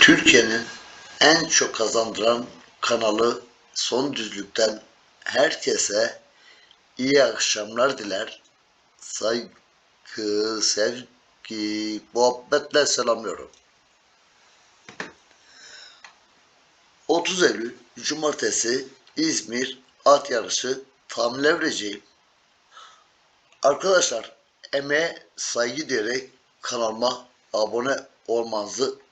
Türkiye'nin en çok kazandıran kanalı Son Düzlük'ten herkese iyi akşamlar diler. Saygı, sevgi, muhabbetle selamlıyorum. 30 Eylül Cumartesi İzmir at yarışı tahminler vereceğim. Arkadaşlar emeğe saygı diyerek kanalıma abone olmanızı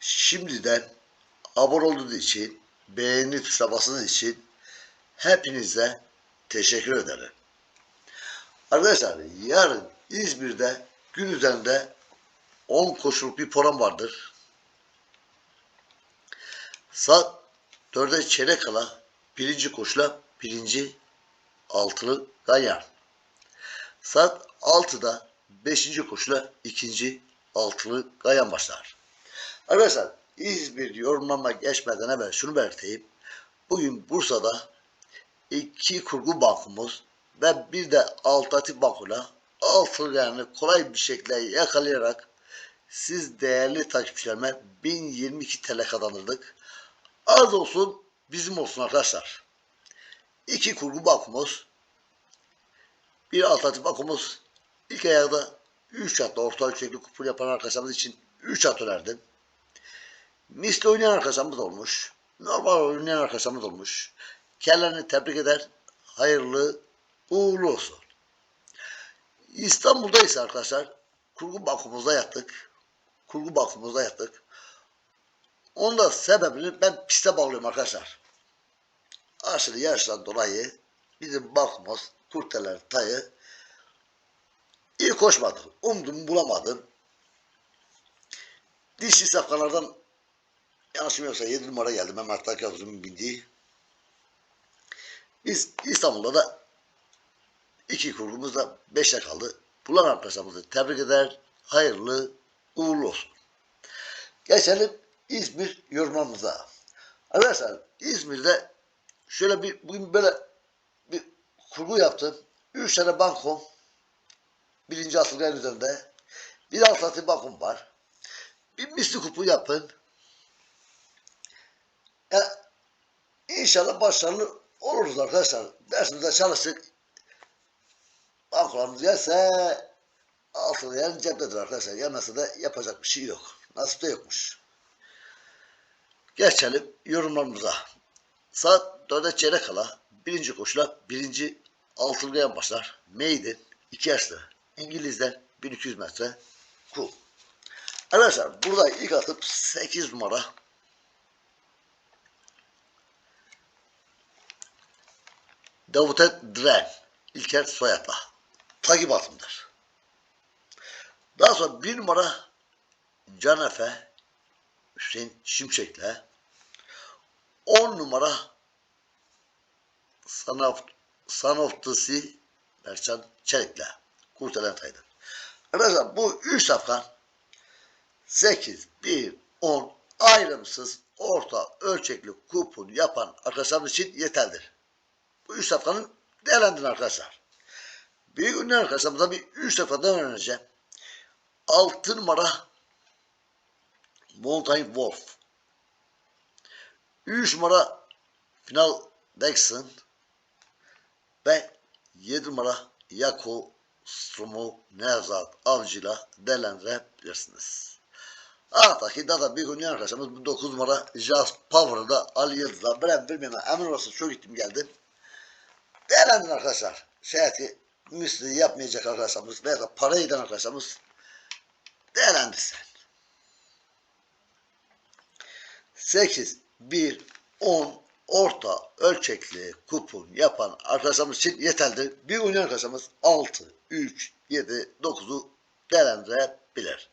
Şimdiden abone olduğunuz için, beğeni tuşuna için hepinize teşekkür ederim. Arkadaşlar yarın İzmir'de gün üzerinde 10 koşuluk bir program vardır. Saat 4'e çeyrek kala birinci koşula birinci altılı ganyan. Saat 6'da 5. koşula ikinci altılı gayan başlar. Arkadaşlar İzmir yorumlama geçmeden evvel şunu belirteyim. Bugün Bursa'da iki kurgu bankumuz ve bir de alternatif bankuyla altılı gayanı kolay bir şekilde yakalayarak siz değerli takipçilerime 1022 TL kazandırdık. Az olsun bizim olsun arkadaşlar. İki kurgu bankumuz bir alternatif bankumuz ilk ayakta 3 atla orta ölçekli kupon yapan arkadaşlarımız için 3 at önerdim. Misli oynayan arkadaşlarımız olmuş. Normal oynayan arkadaşlarımız olmuş. Kendilerini tebrik eder. Hayırlı uğurlu olsun. İstanbul'da ise arkadaşlar kurgu bankumuzda yattık. Kurgu bankumuzda yattık. Onun da sebebini ben piste bağlıyorum arkadaşlar. Aşırı yarıştan dolayı bizim bankumuz kurteler tayı iyi koşmadı. Umdum bulamadım. Dişli safkanlardan yanlışım yoksa 7 numara geldi Mehmet Yavuz'un bindiği. Biz İstanbul'da da iki kurgumuz da 5'te kaldı. Bulan arkadaşlarımızı tebrik eder. Hayırlı uğurlu olsun. Geçelim İzmir yorumlarımıza. Arkadaşlar İzmir'de şöyle bir bugün böyle bir kurgu yaptım. Üç tane bankom birinci asılgan üzerinde bir alternatif bankom var. Bir misli kupu yapın. Yani inşallah başarılı oluruz arkadaşlar. Dersimize çalıştık. Bankolarımız gelse altını yer ceptedir arkadaşlar. Yemese de yapacak bir şey yok. Nasip de yokmuş. Geçelim yorumlarımıza. Saat 4'e çeyrek kala birinci koşula birinci altılgayan başlar. Maiden 2 yaşlı. İngilizler 1200 metre kul. Arkadaşlar burada ilk atıp 8 numara Davut Dren İlker Soyat'la takip altındır. Daha sonra bir numara Can Efe Hüseyin Şimşek'le 10 numara Sanaf Sanoftısı Berçan Çelik'le kurtaran taydır. Arkadaşlar bu 3 safkan 8, 1, 10 ayrımsız orta ölçekli kupon yapan arkadaşlarımız için yeterlidir. Bu 3 safkanın değerlendirin arkadaşlar. Büyük ünlü arkadaşlarımıza bir 3 safkadan önereceğim. 6 numara Mountain Wolf 3 numara Final Dexon ve 7 numara Yako Strumu Nevzat Avcı'yla değerlendirebilirsiniz. Alttaki da da bir gün arkadaşımız bu 9 numara Jazz Power'da Ali Yıldız'la ben bilmiyorum emin olsun çok gittim geldim. Değerlendirin arkadaşlar. Seyahati misli yapmayacak arkadaşlarımız veya da para eden arkadaşlarımız değerlendirsin. 8, 1, 10 orta ölçekli kupon yapan arkadaşlarımız için yeterlidir. Bir oynayan arkadaşlarımız 6, 3, 7, 9'u değerlendirebilir.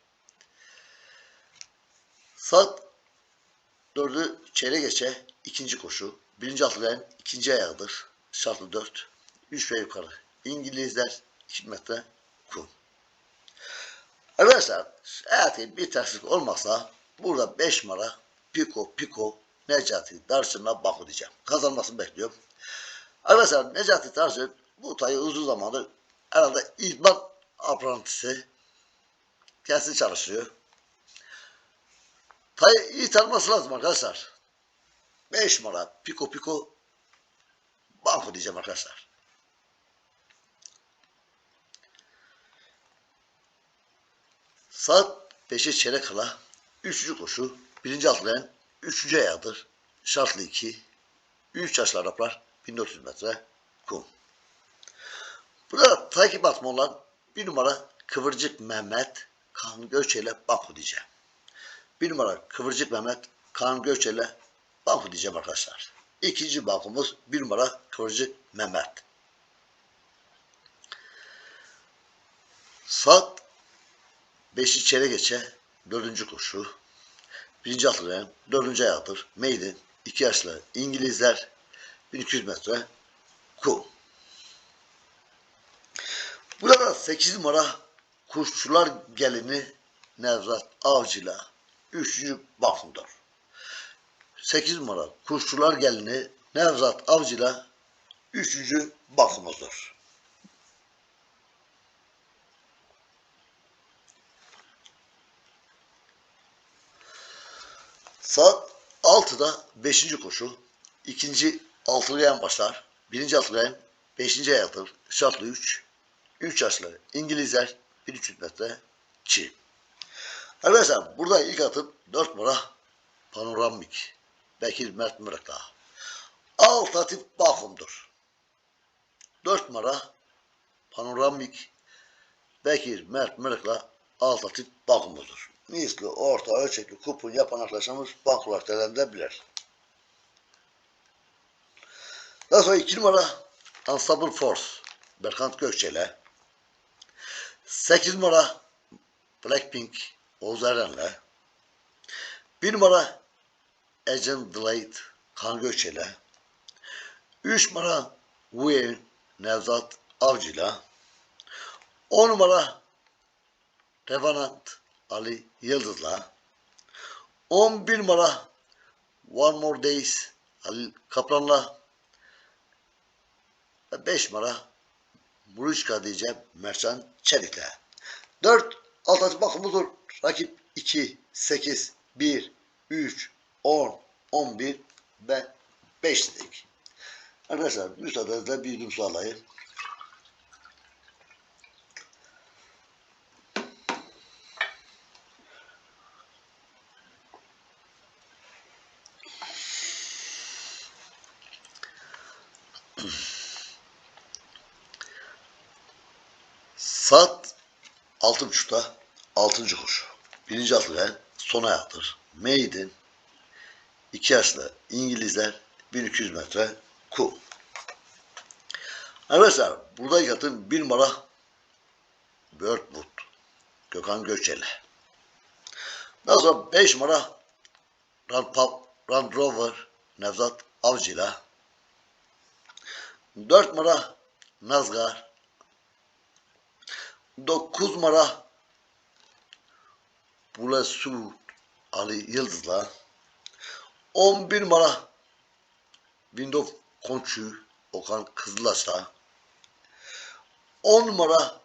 Saat 4'ü çeyrek geçe ikinci koşu. Birinci atlayan ikinci ayağıdır. Şartlı 4. 3 ve yukarı. İngilizler 2 metre kum. Arkadaşlar eğer bir terslik olmazsa burada 5 numara Piko Piko Necati Darçın'la Baku diyeceğim. Kazanmasını bekliyorum. Arkadaşlar Necati Darçın bu tayı uzun zamandır herhalde idman aprantisi kendisi çalışıyor. Tayı iyi tanıması lazım arkadaşlar. 5 numara Piko Piko Banko diyeceğim arkadaşlar. Saat 5'e çeyrek kala 3. koşu 1. atlayan 3. ayağıdır. Şartlı 2 3 yaşlı Araplar 1400 metre kum. Burada takip atma olan bir numara Kıvırcık Mehmet Kaan Göçe ile Banko diyeceğim. Bir numara Kıvırcık Mehmet Kaan Göçe ile Banko diyeceğim arkadaşlar. İkinci bankomuz bir numara Kıvırcık Mehmet. Saat 5'i çeyrek geçe dördüncü koşu. Birinci atlayan dördüncü ayağıdır. Maiden. iki yaşlı İngilizler 1200 metre kum. Burada 8 numara Kuşçular Gelini Nevzat Avcı'yla 3. bakımdır. 8 numara Kuşçular Gelini Nevzat Avcı'yla 3. bakımızdır. Saat 6'da 5. koşu. ikinci altılı yan başlar. Birinci altılı yan 5. ayaktır. Şartlı 3. 3 yaşlı İngilizler 1300 metre çi. Arkadaşlar burada ilk atım 4 numara panoramik. Bekir Mert Mırakla. Alt atif Bakum'dur. 4 numara panoramik Bekir Mert Mırakla alt atif Bakum'udur. Misli, orta, ölçekli kupon yapan arkadaşlarımız bankolar değerlendirebilir. Daha sonra 2 numara Unstoppable Force Berkant Gökçe'yle 8 numara Blackpink Oğuz Eren'le 1 numara Agent Delayed Kan Gökçe'yle 3 numara Wayne Nevzat Avcı'yla 10 numara Revenant Ali Yıldız'la 11 numara One More Days Ali Kaplan'la ve 5 numara Muruşka diyeceğim Mercan Çelik'le. 4 Altıncı bakımızdır. Rakip 2, 8, 1, 3, 10, 11 ve 5 dedik. Arkadaşlar müsaadenizle bir yudum su alayım. Saat altı buçukta altıncı koşu. Birinci atlayan son ayaktır. Maiden iki yaşlı İngilizler 1200 metre kum. Arkadaşlar burada yatın bir numara Birdwood Gökhan Göçeli. Daha sonra 5 numara Land Rover Nevzat Avcı'yla 4 numara Nazgar 9 numara Bulesu Ali Yıldız'la 11 numara. Windows Konçu Okan Kızılaş'la 10 numara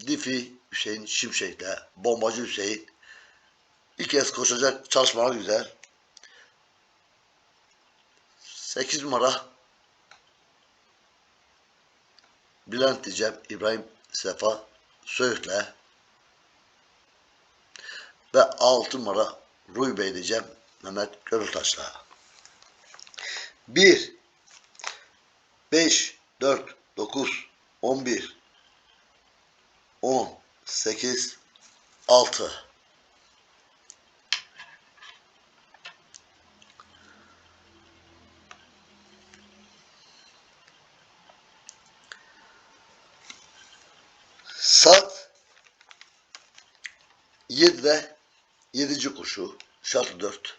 Difi Hüseyin Şimşek'le Bombacı Hüseyin. İlk kez koşacak çalışmalar güzel. 8 numara Bülent diyeceğim İbrahim Sefa Söğüt'le. Ve 6 numara Ruy Bey diyeceğim Mehmet Görültaş'la. 1 5 4 9 11 10 8 6 Saat 7'de Yedinci koşu şartlı 4.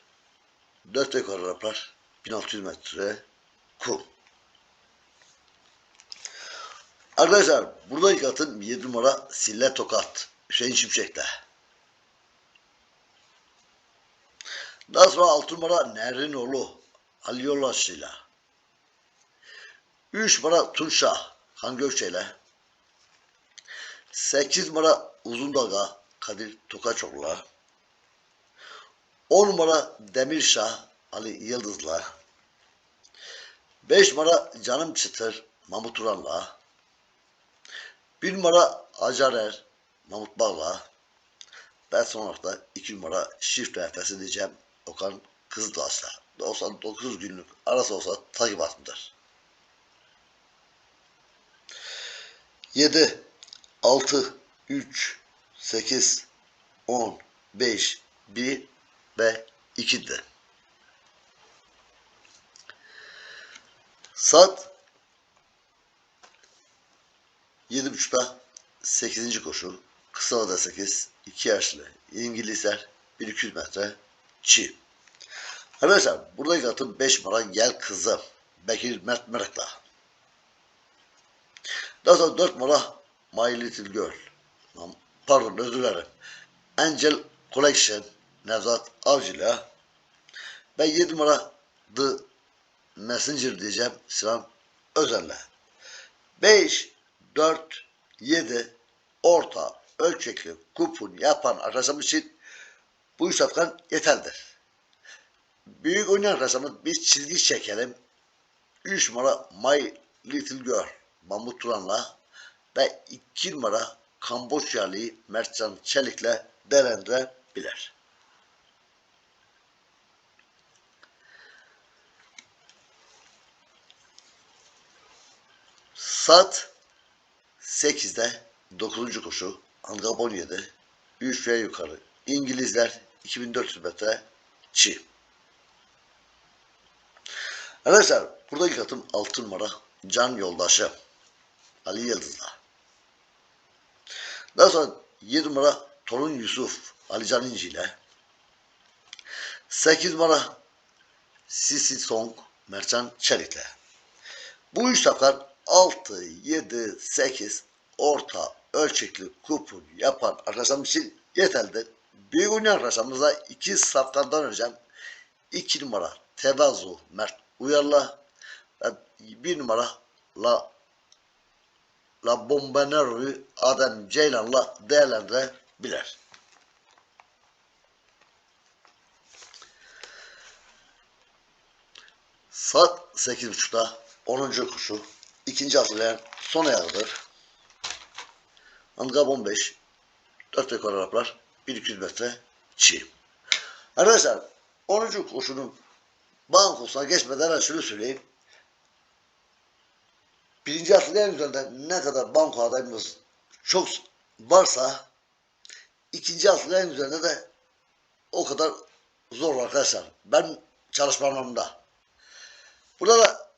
4 yukarı raplar 1600 metre kum. Arkadaşlar buradaki atın 7 numara Sille Tokat Hüseyin Şimşek'te. Daha sonra 6 numara Nehrin oğlu Ali Yoldaş'ıyla. 3 numara Tunşa Han Gökçe'yle. 8 numara Uzundaga Kadir Tokaçoğlu'la. 10 numara Demirşah Ali Yıldız'la. 5 numara Canım Çıtır Mahmut Turan'la. 1 numara Acarer Mahmut Bağ'la. Ben son olarak da 2 numara Şifre Efesi diyeceğim. Okan Kızıldağ'la. 99 günlük arası olsa takip altındır. 7, 6, 3, 8, 10, 5, 1 ve 2'de. Saat 7.30'da 8. koşu. Kısa vada 8. 2 yaşlı. İngilizler 1200 metre. Çi. Arkadaşlar buradaki atım 5 numara Gel Kızım. Bekir Mert Merak'la. Daha sonra 4 numara My Little Girl. Pardon özür dilerim. Angel Collection. Nevzat Avcı'yla. Ben 7 numara The Messenger diyeceğim. Sinan Özen'le. 5, 4, 7 orta ölçekli kupon yapan arkadaşlarımız için bu üç safkan yeterlidir. Büyük oynayan arkadaşlarımız bir çizgi çekelim. 3 numara My Little Girl Mahmut Turan'la ve 2 numara Kamboçyalı Mertcan Çelik'le değerlendirebilir. Saat 8'de 9. koşu Angabon 7 3 ve yukarı İngilizler 2400 metre çi. Arkadaşlar buradaki atım 6 numara Can Yoldaşı Ali Yıldız'la. Daha sonra 7 numara Torun Yusuf Ali Can İnci ile 8 numara Sisi Song Mercan Çelik'le. Bu üç takar 6, 7, 8 orta ölçekli kupon yapan arkadaşlarım için yeterlidir. Büyük oynayan arkadaşlarımıza iki safkandan önce 2 numara Tevazu Mert Uyar'la ve 1 numara La La Bombanero'yu Adem Ceylan'la değerlendirebilir. Saat 8.30'da 10. kuşu ikinci hazırlayan son ayağıdır. Handikap 15 4 yukarı Araplar 1200 metre çiğ. Arkadaşlar 10. koşunun bankosuna geçmeden şunu söyleyeyim. Birinci hatırlayan üzerinde ne kadar banko adayımız çok varsa ikinci hatırlayan üzerinde de o kadar zor arkadaşlar. Ben çalışmalarımda. Burada da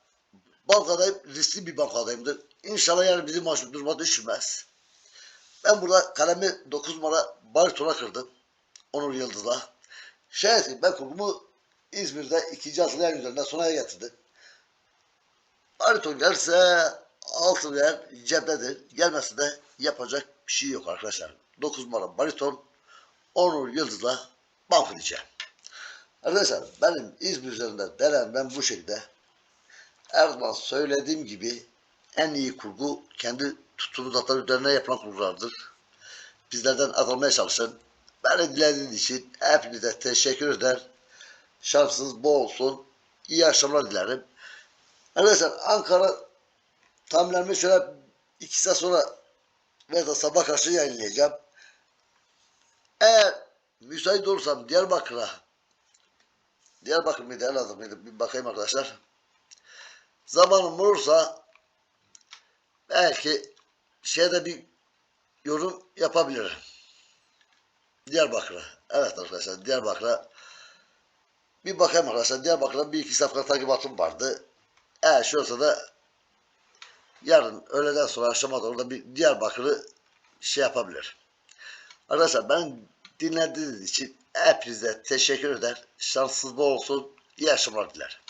bankadayım, riskli bir bankadayımdır. İnşallah yani bizim maaşı duruma düşmez. Ben burada kalemi 9 numara baritona kırdım. Onur Yıldız'la. Şayet ben kurgumu İzmir'de ikinci hatırlayan üzerinde sonaya getirdim. Bariton gelirse altın yer ceptedir. Gelmesi de yapacak bir şey yok arkadaşlar. 9 numara bariton Onur Yıldız'la banko diyeceğim. Arkadaşlar benim İzmir üzerinde denen ben bu şekilde her zaman söylediğim gibi en iyi kurgu kendi tuttuğunuz atlar üzerine yapılan kurgulardır. Bizlerden atılmaya çalışın. Beni dilediğiniz için hepinize teşekkür eder. Şansınız bol olsun. İyi akşamlar dilerim. Arkadaşlar Ankara tahminlerimi şöyle iki saat sonra veya sabah karşı yayınlayacağım. Eğer müsait olursam Diyarbakır'a Diyarbakır mıydı Elazığ mıydı bir bakayım arkadaşlar. Zamanım olursa belki şeyde bir yorum yapabilirim. Diyarbakır'a. Evet arkadaşlar Diyarbakır'a bir bakayım arkadaşlar. Diyarbakır'da bir iki safra takibatım vardı. Eğer şey olsa da yarın öğleden sonra akşama doğru da bir Diyarbakır'ı şey yapabilir. Arkadaşlar ben dinlediğiniz için Hepinize teşekkür eder. Şanssız bol olsun. İyi akşamlar dilerim.